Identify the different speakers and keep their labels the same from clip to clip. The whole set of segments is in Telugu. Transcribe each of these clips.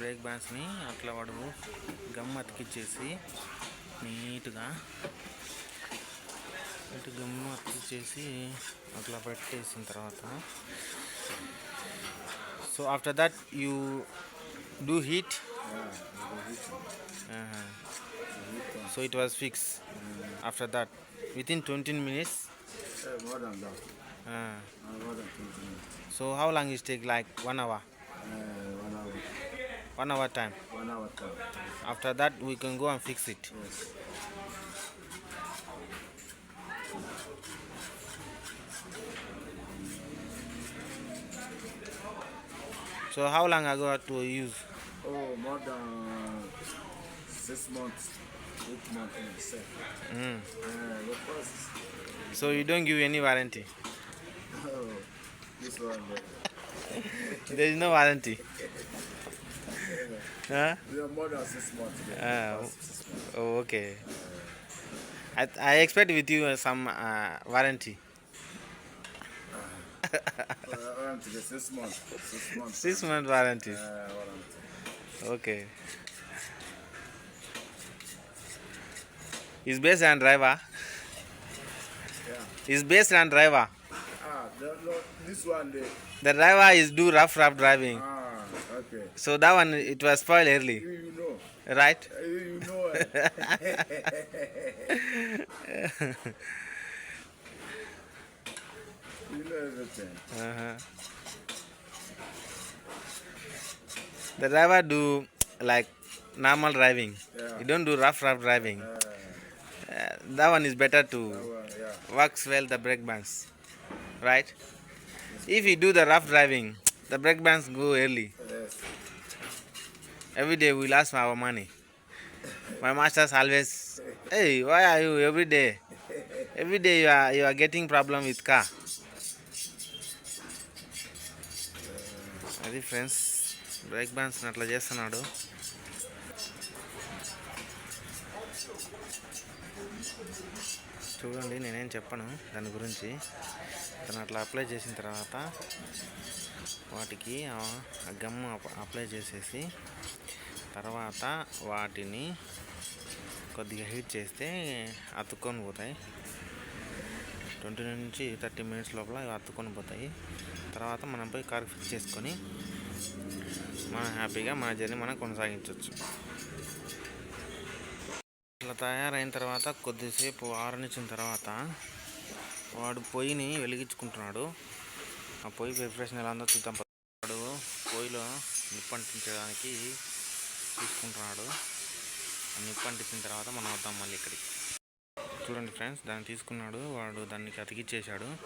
Speaker 1: బ్రేక్ బ్యాన్స్ని అట్లా వాడు గమ్ అతికిచ్చేసి నీట్గా ఇటు గమ్ అతికిచ్చేసి అట్లా పెట్టేసిన తర్వాత so after that you do heat so it was fix after that with in twenty minutes
Speaker 2: Uh, more than that. More than 20 minutes.
Speaker 1: So how long is take like one hour.
Speaker 2: One hour
Speaker 1: time.
Speaker 2: One hour time.
Speaker 1: After that, we can go and fix it.
Speaker 2: Yes.
Speaker 1: So how long ago to use?
Speaker 2: Oh, more than six months, eight months and itself.
Speaker 1: Mm.
Speaker 2: Uh,
Speaker 1: so you don't give any warranty?
Speaker 2: No, this one.
Speaker 1: there is no warranty. okay. I, I expect with you uh, some uh, warranty.
Speaker 2: Around six months. Six months.
Speaker 1: Six month warranty.
Speaker 2: Uh, warranty.
Speaker 1: Okay. Is based on driver.
Speaker 2: Yeah.
Speaker 1: Is based on driver.
Speaker 2: Ah, the, no, this one, the,
Speaker 1: The driver is do rough rough driving.
Speaker 2: ah, okay.
Speaker 1: So that one it was spoiled early,
Speaker 2: You, know.
Speaker 1: right?
Speaker 2: Uh, You, know. you know everything.
Speaker 1: Uh-huh. The driver do like normal driving.
Speaker 2: Yeah.
Speaker 1: You don't do rough rough driving.
Speaker 2: Uh,
Speaker 1: Uh, that one is better to
Speaker 2: one, yeah.
Speaker 1: works well the brake bands, right? If you do the rough driving, the brake bands go early.
Speaker 2: Yes.
Speaker 1: Every day we lost our money. My masters always, hey, why are you every day? Every day you are you are getting problem with car. అది ఫ్రెండ్స్ బ్రేక్ బ్యాన్స్ అట్లా చేస్తున్నాడు చూడండి నేనేం చెప్పను దాని గురించి. తను అట్లా అప్లై చేసిన తర్వాత వాటికి ఆ గమ్ అప్లై చేసేసి తర్వాత వాటిని కొద్దిగా హీట్ చేస్తే అతుక్కొని పోతాయి. ట్వంటీ నుంచి థర్టీ మినిట్స్ లోపల అతుక్కొని పోతాయి. తర్వాత మనం పోయి కార్ ఫిక్స్ చేసుకొని మనం హ్యాపీగా మన జర్నీ మనం కొనసాగించవచ్చు అలా తయారైన తర్వాత కొద్దిసేపు ఆరనిచ్చిన తర్వాత వాడు పొయ్యిని వెలిగించుకుంటున్నాడు. ఆ పొయ్యి ప్రిపరేషన్ ఎలా ఉందో చూద్దాం. వాడు పొయ్యిలో నిప్పు అంటించడానికి తీసుకుంటున్నాడు. ఆ తర్వాత మనం వద్దాం మళ్ళీ ఇక్కడికి. చూడండి ఫ్రెండ్స్ దాన్ని తీసుకున్నాడు. వాడు దానికి అతికిచ్చేసాడు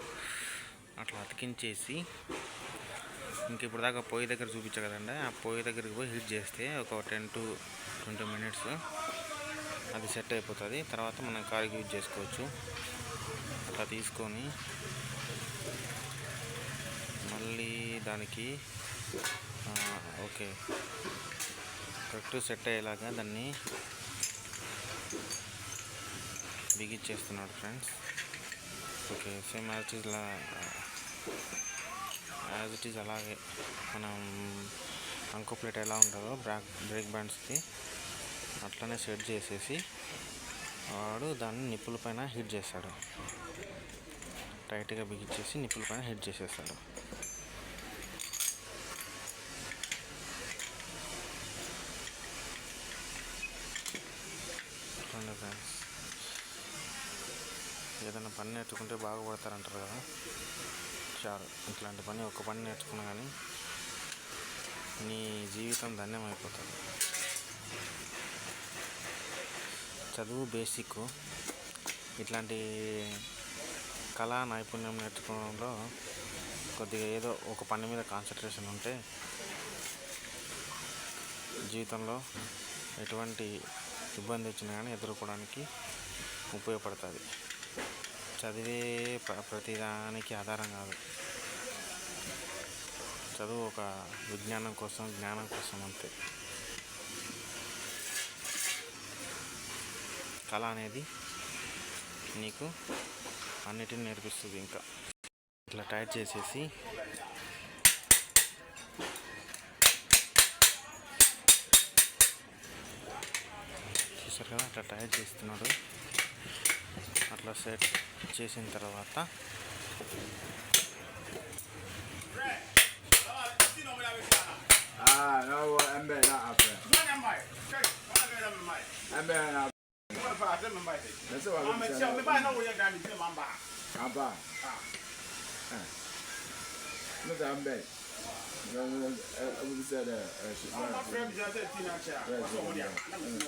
Speaker 1: అట్లా అతికించేసి ఇంక ఇప్పుడు దాకా పొయ్యి దగ్గర చూపించా కదండి ఆ పొయ్యి దగ్గరికి పోయి హీట్ చేస్తే ఒక టెన్ టు ట్వంటీ మినిట్స్ అది సెట్ అయిపోతుంది. తర్వాత మనం కారుకి యూజ్ చేసుకోవచ్చు. అలా తీసుకొని మళ్ళీ దానికి ఓకే. కరెక్ట్ సెట్ అయ్యేలాగా దాన్ని బిగిచ్చేస్తున్నాడు friends. Okay same as it is as it is అలాగే మనం అంకో ప్లేట్ ఎలా ఉంటుందో బ్రాక్ బ్రేక్ బ్యాండ్స్కి అట్లనే సెట్ చేసేసి వాడు దాన్ని నిప్పుల పైన హిట్ చేస్తాడు. టైట్గా బిగించేసి నిప్పుల పైన హిట్ చేసేస్తాడు. చూడండి ఫ్రెండ్స్ ఏదైనా పని నేర్చుకుంటే బాగుపడతారంటారు కదా? చాలు ఇట్లాంటి పని ఒక పని నేర్చుకున్నా కానీ నీ జీవితం ధన్యం చదువు బేసిక్ ఇట్లాంటి కళా నైపుణ్యం నేర్చుకోవడంలో కొద్దిగా ఏదో ఒక పని మీద కాన్సన్ట్రేషన్ ఉంటే జీవితంలో ఎటువంటి ఇబ్బంది వచ్చినా కానీ ఎదుర్కోవడానికి ఉపయోగపడుతుంది. చదివే ప్ర- ప్రతిదానికి ఆధారం కాదు. చదువు ఒక విజ్ఞానం కోసం జ్ఞానం కోసం అంతే. కళ అనేది నీకు అన్నిటిని నేర్పిస్తుంది ఇంకా. ఇట్లా టైట్ చేసేసి చూసారు కదా అట్లా టైట్ చేస్తున్నాడు. అట్లా సెట్ చేసిన తర్వాత
Speaker 2: aba no da mbɛ ɛwɔ sɛ dɛ ɛsɛ ɔmo afɛn bi sɛ ɛsɛ ti na kyɛ a wɔsɔ wɔn di a na mɛ
Speaker 1: ti.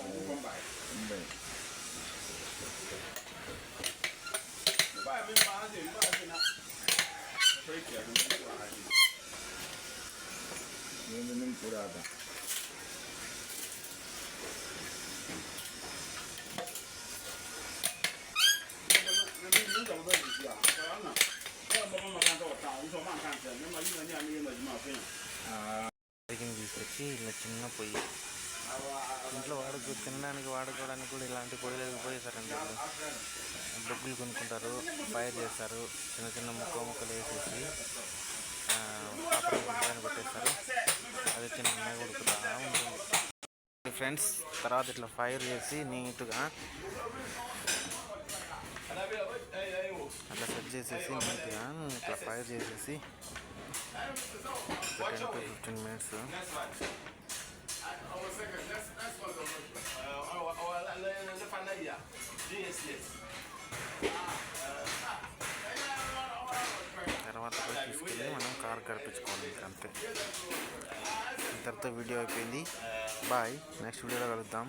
Speaker 1: వచ్చి ఇలా చిన్న పొయ్యి. ఇంట్లో వాడుకో తినడానికి వాడుకోవడానికి కూడా ఇలాంటి పొయ్యిలు పోయేసారండి ఇప్పుడు. బొగ్గులు కొనుక్కుంటారు ఫైర్ చేస్తారు చిన్న చిన్న ముక్క ముక్కలు వేసేసి ఆ, పెట్టేస్తారు. అది చిన్నగా ఉడుకుతా ఉంటుంది. ఫ్రెండ్స్ తర్వాత ఇట్లా ఫైర్ చేసి నీట్గా అట్లా సెట్ చేసేసి నీట్గా ఇట్లా ఫైర్ చేసేసి టెన్ టు ఫిఫ్టీన్ మినిట్స్ తర్వాత పోయి తీసుకెళ్ళి మనం కార్ గడిపించుకోవాలి ఇంకా అంతే ఇంతటితో వీడియో అయిపోయింది బాయ్ నెక్స్ట్ వీడియోలో కలుద్దాం